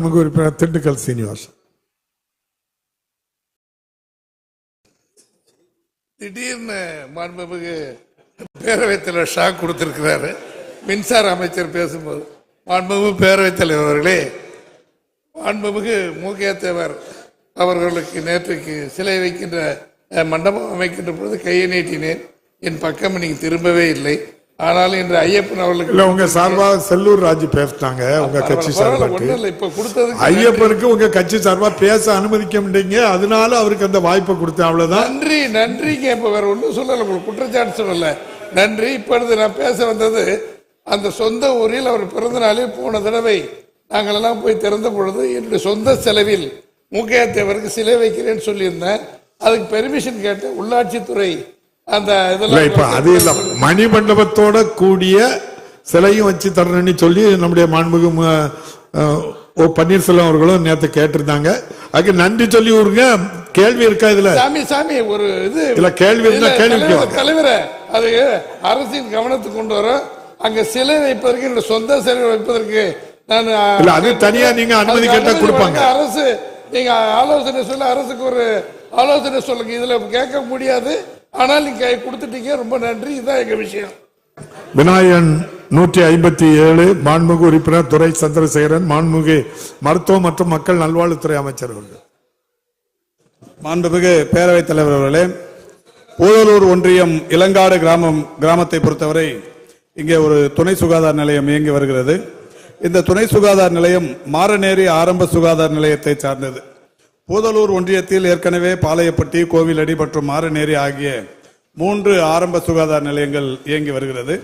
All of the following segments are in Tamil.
நமக்கு உறுப்பினர் திண்டுக்கல் சீனிவாசன் திடீர்னு மாண்புமிகு பேரவைத் தலைவர் ஷாக் கொடுத்திருக்கிறாரு. மின்சார அமைச்சர் பேசும்போது மாண்புமிகு பேரவைத் தலைவர் அவர்களே மாண்புமிகு மூக்கிய தேவர் அவர்களுக்கு நேற்றுக்கு சிலை வைக்கின்ற மண்டபம் அமைக்கின்ற பொழுது கையை நீட்டினேன். என் பக்கம் நீங்கள் திரும்பவே இல்லை. ஆனால் இன்று ஐயப்பன் அவர்களுக்கு இல்ல உங்க சார்பா செல்லூர் ராஜு பேசிட்டாங்க உங்க கட்சி கொடுத்ததுக்கு ஐயப்பனுக்கு உங்க கட்சி சார்பா பேச அனுமதிக்க முடியுங்க அதனால அவருக்கு அந்த வாய்ப்பை கொடுத்தேன் அவ்வளவுதான். நன்றி நன்றிங்க இப்ப வேற ஒண்ணும் சொல்லல உங்களுக்கு குற்றச்சாட்டு சொல்லல. நன்றி இப்பொழுது நான் பேச வந்தது அந்த சொந்த ஊரில் அவர் பிறந்த நாளில் போன தடவை நாங்கள் எல்லாம் போய் திறந்த பொழுது என்னுடைய சொந்த செலவில் மூக்கையா தேவருக்கு சிலை வைக்கிறேன்னு சொல்லியிருந்தேன். அதுக்கு பெர்மிஷன் கேட்டேன் உள்ளாட்சித்துறை அந்த இல்ல இப்ப இதெல்லாம் அது இல்ல. மணி மண்டபத்தோட கூடிய சிலையும் வச்சு தரணும்னு சொல்லி நம்முடைய மாண்புகு ஓ பன்னீர்செல்வம் அவர்களும் நேத்து கேட்டிருந்தாங்க. அதுக்கு நன்றி சொல்லி விடுங்க. கேள்வி இருக்கா இதுல? சாமி சாமி ஒரு இது இல்ல, கேள்வி இருந்தா கேள்விக்கு தலைவரே, அது அரசின் கவனத்துக்கு கொண்டு வரோம் அங்க சிலை வைப்பதற்கு என்னோட சொந்த சிலை வைப்பதற்கு நான் இல்ல, அது தனியா நீங்க அனுமதி கேட்டா கொடுப்பாங்க. அரசு நீங்க ஆலோசனை சொல்ல அரசுக்கு ஒரு ஆலோசனை சொல்லுங்க. இதுல கேட்க முடியாது. ஆனால் நீங்க கொடுத்துட்டீங்க. ரொம்ப நன்றி. இதான் எங்க விஷயம். விநாயகன் நூற்றி ஐம்பத்தி ஏழு மாண்புமிகு உறுப்பினர் துரை சந்திரசேகரன் மாண்புமிகு மருத்துவ மற்றும் மக்கள் நல்வாழ்வுத்துறை அமைச்சர் அவர்கள். மாண்புமிகு பேரவைத் தலைவர் அவர்களே பூதலூர் ஒன்றியம் இளங்காடு கிராமம் கிராமத்தை பொறுத்தவரை இங்கே ஒரு துணை சுகாதார நிலையம் இயங்கி வருகிறது. இந்த துணை சுகாதார நிலையம் மாரநேரி ஆரம்ப சுகாதார நிலையத்தை சார்ந்தது. பூதலூர் ஒன்றியத்தில் ஏற்கனவே பாளையப்பட்டி கோவிலடி மற்றும் மாரநேரி ஆகிய மூன்று ஆரம்ப சுகாதார நிலையங்கள் இயங்கி வருகிறது.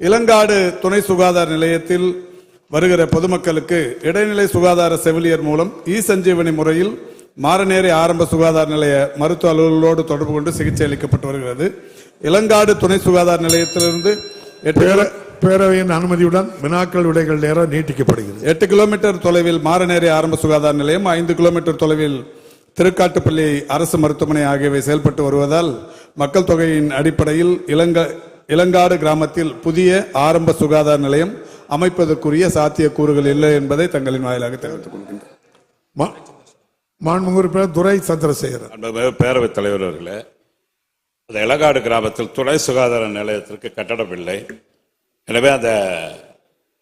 இளங்காடு துணை சுகாதார நிலையத்தில் வருகிற பொதுமக்களுக்கு இடைநிலை சுகாதார செவிலியர் மூலம் இ சஞ்சீவனி முறையில் மாரநேரி ஆரம்ப சுகாதார நிலைய மருத்துவ அலுவலர்களோடு தொடர்பு கொண்டு சிகிச்சை அளிக்கப்பட்டு வருகிறது. இளங்காடு துணை சுகாதார நிலையத்திலிருந்து எட்டு பேரவையின் அனுமதியுடன் வினாக்கள் விடைகள் நேரம் நீட்டிக்கப்படுகிறது. எட்டு கிலோமீட்டர் தொலைவில் மாரநேரி ஆரம்ப சுகாதார நிலையம் ஐந்து கிலோமீட்டர் தொலைவில் திருக்காட்டுப்பள்ளி அரசு மருத்துவமனை ஆகியவை செயல்பட்டு வருவதால் மக்கள் தொகையின் அடிப்படையில் இளங்க இளங்காடு கிராமத்தில் புதிய ஆரம்ப சுகாதார நிலையம் அமைப்பதற்குரிய சாத்தியக்கூறுகள் இல்லை என்பதை தங்களின் வாயிலாக தெரிவித்துக் கொள்கின்றேன் மா- மாண்புமிகு உறுப்பினர் துரை சந்திரசேகரன். அன்புமிகு பேரவைத் தலைவர் அவர்களே அந்த இளகாடு கிராமத்தில் துணை சுகாதார நிலையத்திற்கு கட்டடம் இல்லை. எனவே அந்த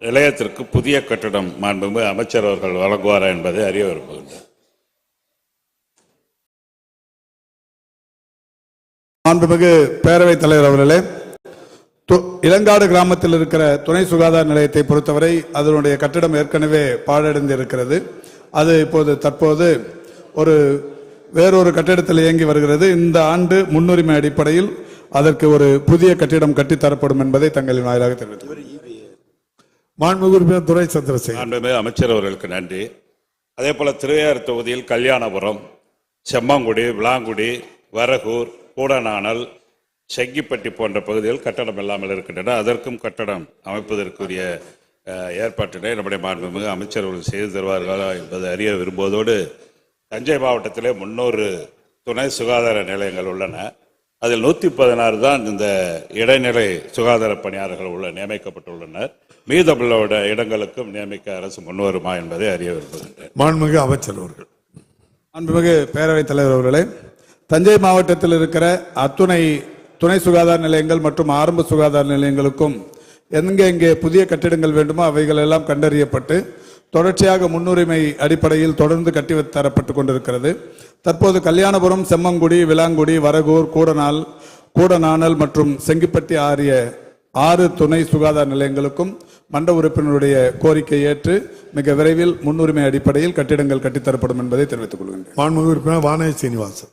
நிலையத்திற்கு புதிய கட்டடம் மாண்புமிகு அமைச்சர் அவர்கள் வழங்குவாரா என்பதை அறிய விரும்புகின்றார் மாண்புமிகு பேரவைத் தலைவர் அவர்களே து- இளங்காடு கிராமத்தில் இருக்கிற துணை சுகாதார நிலையத்தை பொறுத்தவரை அதனுடைய கட்டிடம் ஏற்கனவே பாழடைந்து இருக்கிறது அது இப்போது தற்போது ஒரு வேறொரு கட்டிடத்தில் இயங்கி வருகிறது. இந்த ஆண்டு முன்னுரிமை அடிப்படையில் அதற்கு ஒரு புதிய கட்டிடம் கட்டித்தரப்படும் என்பதை தங்களின் வாயிலாக தெரிவித்துள்ளேன் மாண்புமிகு உறுப்பினர் துரை சந்திரசேகரன் அமைச்சர் அவர்களுக்கு நன்றி. அதே போல திருவையாறு தொகுதியில் கல்யாணபுரம் செம்மங்குடி விளாங்குடி வரகூர் கூடநாணல் செங்கிப்பட்டி போன்ற பகுதிகள் கட்டடம் இல்லாமல் இருக்கின்றன. அதற்கும் கட்டடம் அமைப்பதற்குரிய ஏற்பாட்டினை நம்முடைய மாண்புமிகு அமைச்சர் அவர்கள் செய்து தருவார்களா என்பதை அறிய விரும்புவதோடு தஞ்சை மாவட்டத்திலே முன்னூறு துணை சுகாதார நிலையங்கள் உள்ளன. அதில் நூற்றி பதினாறு தான் இந்த இடைநிலை சுகாதார பணியாளர்கள் உள்ள நியமிக்கப்பட்டுள்ளனர். மீதமுள்ள இடங்களுக்கும் நியமிக்க அரசு முன்வருமா என்பதை அறிய விரும்புகின்றேன். மாண்புமிகு அமைச்சர் அவர்கள். அன்புமிகு பேரவைத் தலைவர் அவர்களே தஞ்சை மாவட்டத்தில் இருக்கிற அத்துணை துணை சுகாதார நிலையங்கள் மற்றும் ஆரம்ப சுகாதார நிலையங்களுக்கும் எங்கே எங்கே புதிய கட்டிடங்கள் வேண்டுமோ அவைகள் எல்லாம் கண்டறியப்பட்டு தொடர்ச்சியாக முன்னுரிமை அடிப்படையில் தொடர்ந்து கட்டி தரப்பட்டு கொண்டிருக்கிறது. தற்போது கல்யாணபுரம் செம்மங்குடி விலாங்குடி வரகூர் கூடநாள் கூடநாணல் மற்றும் செங்கிப்பட்டி ஆகிய ஆறு துணை சுகாதார நிலையங்களுக்கும் மண்ட உறுப்பினருடைய கோரிக்கை ஏற்று மிக விரைவில் முன்னுரிமை அடிப்படையில் கட்டிடங்கள் கட்டித்தரப்படும் என்பதை தெரிவித்துக் கொள்கின்றேன். மாண்புமிகு உறுப்பினர் வானதி சீனிவாசன்.